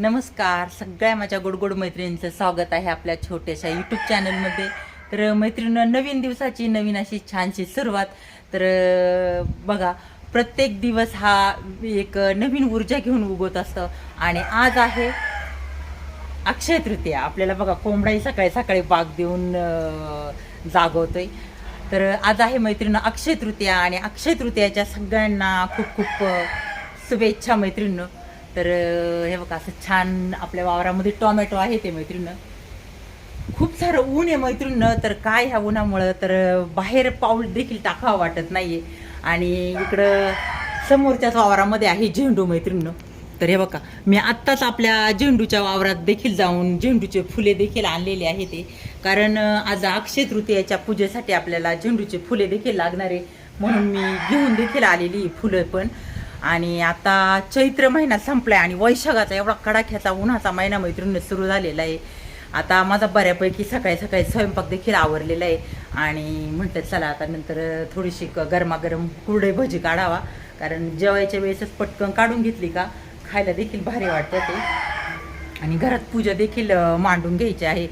नमस्कार. सगळ्या माझ्या गोडगोड मैत्रिणींचं स्वागत आहे आपल्या छोट्याशा यूट्यूब चॅनलमध्ये तर मैत्रिणीनं नवीन दिवसाची नवीन अशी छानशी सुरुवात. तर बघा प्रत्येक दिवस हा एक नवीन ऊर्जा घेऊन उगवत असतं. आणि आज आहे अक्षय तृतीया. आपल्याला बघा कोंबडाही सकाळी सकाळी बाग देऊन जागवतोय. तर आज आहे मैत्रिणी अक्षय तृतीया. आणि अक्षय तृतीयाच्या सगळ्यांना खूप खूप शुभेच्छा मैत्रिणीनं. तर हे बघा असं छान आपल्या वावरामध्ये टोमॅटो आहे ते मैत्रिणीनं खूप सारं ऊन आहे मैत्रिणीनं तर काय ह्या उन्हामुळं तर बाहेर पाऊल देखील टाकावं वाटत नाहीये. आणि इकडं समोरच्याच वावरामध्ये आहे झेंडू मैत्रिणीनं तर हे बघा मी आत्ताच आपल्या झेंडूच्या वावरात देखील जाऊन झेंडूचे फुले देखील आणलेले आहे ते. कारण आज अक्षय तृतीयाच्या पूजेसाठी आपल्याला झेंडूचे फुले देखील लागणार आहे. म्हणून मी घेऊन देखील आलेली फुलं पण. आणि आता चैत्र महिना संपलाय आणि वैशाखाचा एवढा कडाख्याचा उन्हाचा महिना मैत्रिणी सुरू झालेला आहे. आता माझा बऱ्यापैकी सकाळी सकाळी स्वयंपाक देखील आवरलेला आहे. आणि म्हणतात चला आता नंतर थोडीशी क- गरमागरम कुरडे भजी काढावा. कारण जेवायच्या वेळेसच पटकन काढून घेतली का खायला देखील भारी वाटतं ते. आणि घरात पूजा देखील मांडून घ्यायची आहे.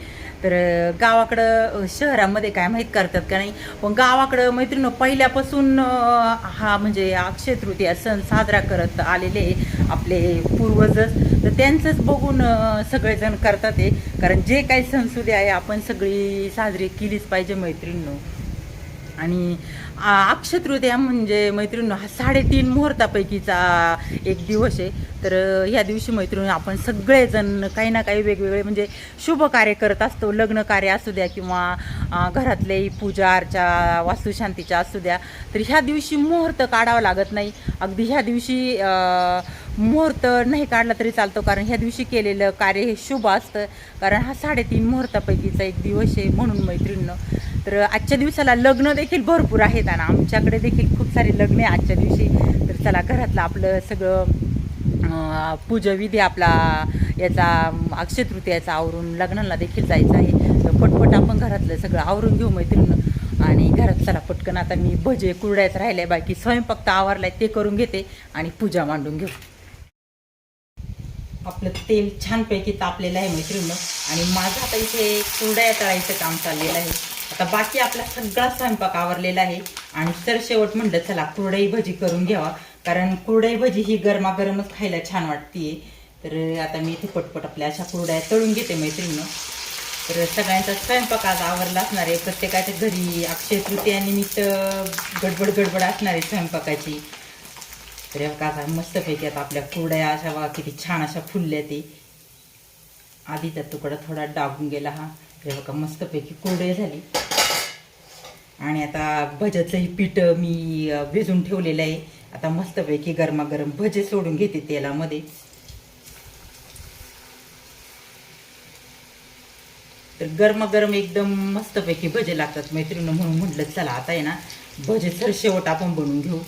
तर गावाकडं शहरामध्ये काय माहीत करतात का नाही? पण गावाकडं मैत्रिणी पहिल्यापासून हा म्हणजे अक्षय तृतीया सण साजरा करत आलेले आहे आपले पूर्वजच. तर त्यांचंच बघून सगळेजण करतात आहे कारण जे काही सणसुदी आहे आपण सगळी साजरी केलीच पाहिजे मैत्रिणीनं. आणि अक्षतृतीया म्हणजे मैत्रिणी हा साडेतीन मुहूर्तापैकीचा एक दिवस आहे. तर ह्या दिवशी मैत्रिणी आपण सगळेजण काही ना काही वेगवेगळे म्हणजे शुभ कार्य करत असतो. लग्न कार्य असू द्या किंवा घरातल्याही घरातले पूजा अर्चा वास्तुशांतीच्या असू द्या. तर ह्या दिवशी मुहूर्त काढावा लागत नाही. अगदी ह्या दिवशी मुहूर्त नाही काढला तरी चालतो. कारण ह्या दिवशी केलेलं कार्य हे शुभ असतं. कारण हा साडेतीन मुहूर्तापैकीचा एक दिवस आहे म्हणून मैत्रिणीनं. तर आजच्या दिवसाला लग्न देखील भरपूर आहेत आणि आमच्याकडे देखील खूप सारे लग्न आहे आजच्या दिवशी. तर चला घरातलं आपलं सगळं पूजविधी आपला याचा अक्षय तृतीयाचा आवरून लग्नाला देखील जायचं आहे. तर पटपट आपण घरातलं सगळं आवरून घेऊ मैत्रिणीनं आणि घरात चला पटकन आता मी भजे कुरड्यात राहिले बाकी स्वयंपाक तर आवरलाय ते करून घेते आणि पूजा मांडून घेऊ. आपलं तेल छानपैकी तापलेलं आहे मैत्रिणीनं आणि माझं आता इथे कुरड्या तळायचं काम चाललेलं आहे. आता बाकी आपला सगळा स्वयंपाक आवरलेला आहे. आणि सरशेवट म्हणलं चला कुरडई भजी करून घ्यावा. कारण कुरडई भजी ही गरमागरमच खायला छान वाटतीये. तर आता मी इथे पटपट आपल्या अशा कुरड्या तळून घेते मैत्रिणीनं. तर सगळ्यांचा स्वयंपाक आज आवरला असणार आहे. प्रत्येकाच्या घरी अक्षय तृतीयानिमित्त गडबड गडबड असणार आहे स्वयंपाकाची. तर काका मस्तपैकी आता आपल्या कुरड्या अशा वा किती छान अशा फुलल्या ते. आधीचा तुकडा थोडा डागून गेला हा. हे बघा मस्तपैकी कोरडे झाली. आणि आता भज्याचंही पीठ मी भिजून ठेवलेलं आहे. आता मस्तपैकी गरमागरम भजे सोडून घेते तेलामध्ये. तर गरमागरम एकदम मस्तपैकी भजे लागतात मैत्रिणी म्हणून म्हटलं चला आता आहे ना भजे सर शेवट आपण बनवून घेऊ.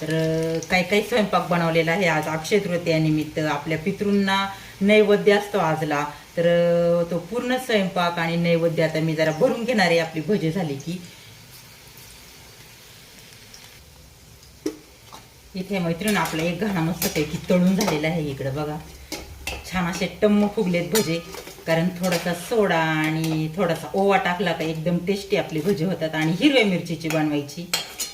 तर काही काही स्वयंपाक बनवलेला आहे आज? अक्षय तृतीयानिमित्त आपल्या पितृंना नैवेद्य असतो आजला. तर तो पूर्ण स्वयंपाक आणि नैवेद्य आता मी जरा भरून घेणार आहे. आपली भजे झाली की. इथे मैत्रीण आपलं एक घाणा मस्तपैकी तळून झालेला आहे इकडं बघा. छान असे टम्म फुगलेत भजे. कारण थोडासा सोडा आणि थोडासा ओवा टाकला का एकदम टेस्टी आपली भजी होतात. आणि हिरव्या मिरचीची बनवायची.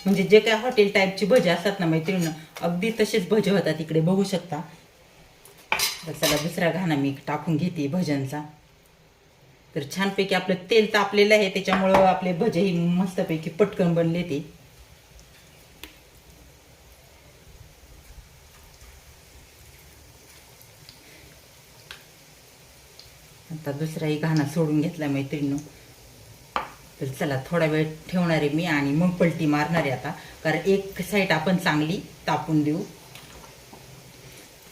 म्हणजे जे काय हॉटेल टाईपची भजे असतात ना मैत्रिणी अगदी तसेच भजे होतात इकडे. बघू शकता. तर चला दुसरा घाणा मी टाकून घेते भज्यांचा तर छानपैकी आपलं तेल तापलेलं आहे त्याच्यामुळं आपले भजेही मस्तपैकी पटकन बनले ते. आता दुसराही घाणा सोडून घेतला मैत्रिणीनं. तर चला थोडा वेळ ठेवणार आहे मी आणि मग पलटी मारणार आहे आता. कारण एक साईड आपण चांगली तापून देऊ.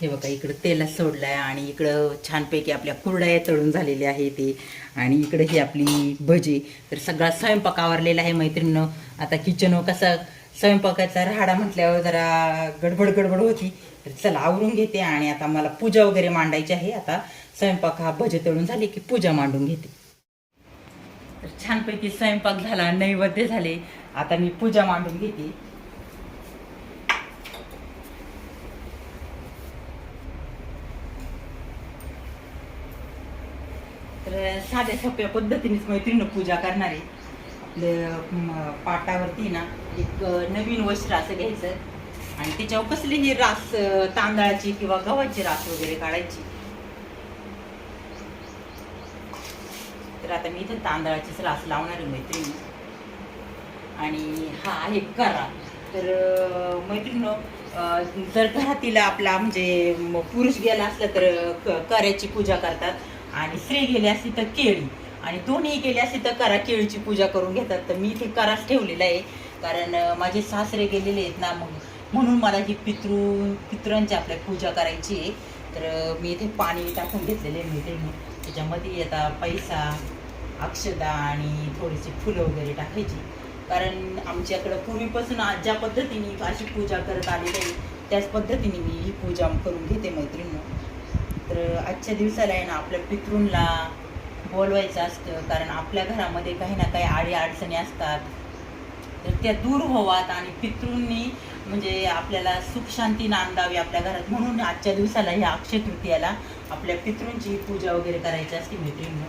हे बघा इकडं तेला सोडलाय आणि इकडं छानपैकी आपल्या कुरड्या तळून झालेल्या आहे ते आणि इकडं ही आपली भजी. तर सगळा स्वयंपाक आवरलेला आहे मैत्रिणीनं. आता किचन कसा स्वयंपाकाचा राहाडा म्हटल्यावर जरा गडबड गडबड होती. तर चला आवरून घेते आणि आता मला पूजा वगैरे मांडायची आहे. आता स्वयंपाक हा भजे तळून झाली की पूजा मांडून घेते. तर छानपैकी स्वयंपाक झाला नैवेद्य झाले. आता मी पूजा मांडून घेते. तर साध्या सोप्या पद्धतीनेच मैत्रिणी पूजा करणार. आहे पाटावरती ना एक नवीन वस्त्र असं घ्यायचं. आणि त्याच्यावर कसलीही रास तांदळाची किंवा गव्हाची रास वगैरे काढायची. तर आता मी इथं तांदळाचीच रास लावणार आहे मैत्रिणी. आणि हा आहे करा. तर मैत्रिणी जर घरातील आपला म्हणजे पुरुष गेला असला तर क- पूजा करतात. आणि श्री गेली असली तर केळी. आणि दोन्ही गेले असली तर करा केळीची पूजा करून घेतात. तर मी इथे कराच ठेवलेला आहे. कारण माझे सासरे गेलेले आहेत ना मग म्हणून मला ही पितृ पितरांची आपल्या पूजा करायची आहे. तर मी इथे पाणी टाकून घेतलेले आहे ते त्याच्यामध्ये आता पैसा अक्षदा आणि थोडीशी फुलं वगैरे टाकायची. कारण आमच्याकडं पूर्वीपासून आज ज्या पद्धतीने अशी पूजा करत आलेली आहे त्याच पद्धतीने मी ही पूजा करून घेते मैत्रिणी तर आजच्या दिवसाला आहे ना आपल्या पितृंना बोलवायचं असतं कारण आपल्या घरामध्ये काही ना काही आडी अडचणी असतात. तर त्या दूर व्हावात आणि पितृंनी म्हणजे आपल्याला सुख शांती नांदावी आपल्या घरात. म्हणून आजच्या दिवसाला ह्या अक्षय तृतीयाला आपल्या पितृंची पूजा वगैरे करायची असते मैत्रिणी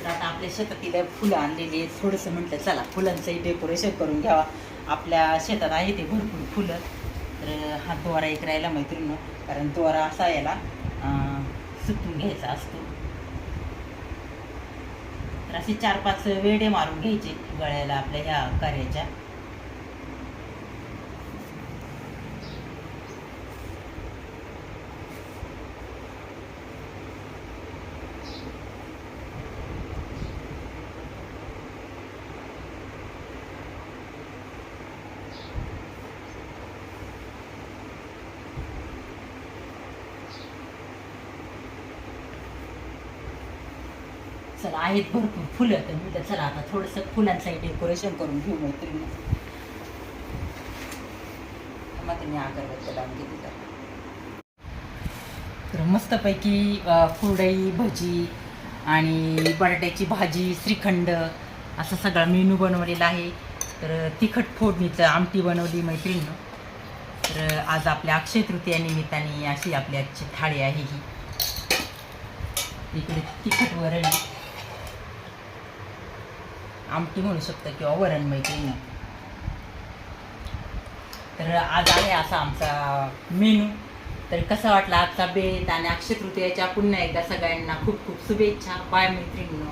तर आता आपल्या शेतातील फुलं आणलेली आहेत. थोडंसं म्हटलं चला फुलांचंही डेकोरेशन करून घ्यावा. आपल्या शेतात आहे ते भरपूर फुलं. तर हा दोरा एक राहिला मैत्रिणी कारण दोरा असा याला सुकून घ्यायचा असतो. तर असे चार पाच वेडे मारून घ्यायचे गळ्याला आपल्या ह्या कार्याच्या. चला आहेत भरपूर फुलं तर मी चला आता थोडंसं फुलांचं डेकोरेशन करून घेऊ मैत्रिणी. मग मी अगरबत्ती लावून घेते तर. मस्तपैकी कुरडई भजी आणि बटाट्याची भाजी श्रीखंड असा सगळा मेनू बनवलेला आहे. तर तिखट फोडणीचं आमटी बनवली मैत्रिणीनं तर आज आपल्या अक्षय तृतीया निमित्ताने अशी आपली आजची थाळी आहे ही. इकडे तिखट वरण. आमटी म्हणू शकतं किंवा वरण मैत्रिणी. तर आज आहे असा आमचा मेनू. तर कसा वाटला आजचा बेत आणि अक्षय तृतीयाच्या पुन्हा एकदा सगळ्यांना खूप खूप शुभेच्छा. बाय मैत्रिणी